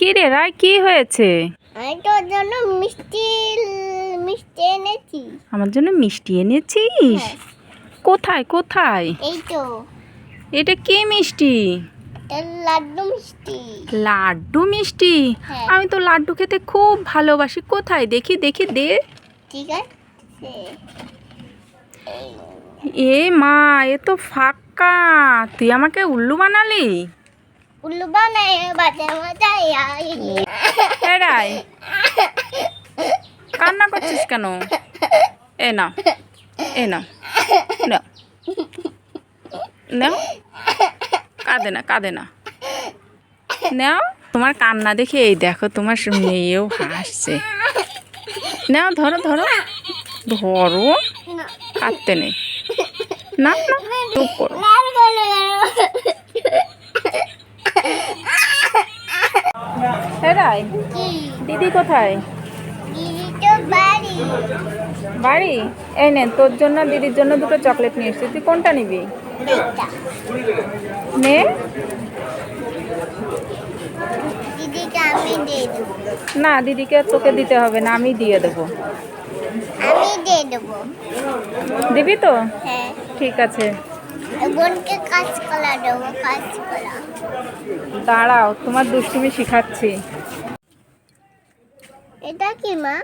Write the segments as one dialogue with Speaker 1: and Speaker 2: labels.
Speaker 1: কি রে রায় কি হয়েছে?
Speaker 2: আমি তোর জন্য মিষ্টি মিষ্টি এনেছি।
Speaker 1: আমার জন্য মিষ্টি এনেছিস?
Speaker 2: হ্যাঁ।
Speaker 1: কোথায় কোথায়?
Speaker 2: এই তো।
Speaker 1: এটা কি মিষ্টি?
Speaker 2: লাড্ডু মিষ্টি।
Speaker 1: লাড্ডু মিষ্টি?
Speaker 2: হ্যাঁ।
Speaker 1: আমি তো লাড্ডু খেতে খুব ভালোবাসি। কোথায়? দেখি দেখি দে।
Speaker 2: ঠিক আছে।
Speaker 1: এ মা এ তো ফাঁকা। তুই আমাকে উল্লু বানালি?
Speaker 2: উল্লু বানাই বাজে মজাই
Speaker 1: এ রায় কান্না করছিস কেন? এ না এ না নাও কাঁদে না কাঁদে না। নাও তোমার কান্না দেখে এই দেখো, তোমার মেয়েও হাসছে। নাও ধরো ধরো। ধরো। কাঁদতে নেই। না না চুপ করো। এ রায় দিদি কোথায়?
Speaker 2: বাড়ি।
Speaker 1: বাড়ি? এই নে তোর জন্য দিদির জন্য দুটো চকলেট নিয়ে এসেছি। তুই কোনটা নিবি? নে। না দিদিকে তোকে দিতে হবে না আমি দিয়ে দেবো।
Speaker 2: আমি দিয়ে দেবো।
Speaker 1: দিবি তো?
Speaker 2: হ্যাঁ।
Speaker 1: ঠিক আছে।
Speaker 2: বোনকে কাঁচকলা দেবো কাঁচকলা
Speaker 1: দাঁড়াও তোমার দুষ্টুমি শিখাচ্ছি।
Speaker 2: এটা কি মা?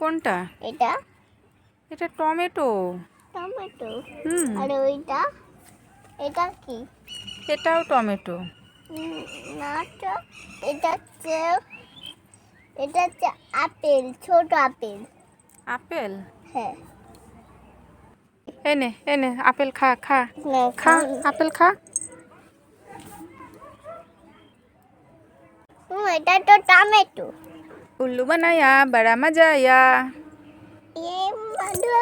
Speaker 1: কোনটা?
Speaker 2: এটা?
Speaker 1: এটা টমেটো।
Speaker 2: টমেটো?
Speaker 1: হুম।
Speaker 2: আর ওইটা? এটা কি?
Speaker 1: এটাও টমেটো।
Speaker 2: না তো এটা হচ্ছে এটা হচ্ছে আপেল ছোট আপেল।
Speaker 1: আপেল?
Speaker 2: হ্যাঁ।
Speaker 1: এনে এনে আপেল খা খা
Speaker 2: না,
Speaker 1: খা
Speaker 2: খাও না।
Speaker 1: আপেল খা
Speaker 2: হুম, এটা তো টমেটো
Speaker 1: উল্লু বানায়া বড়া মজা আয়া
Speaker 2: এ মধু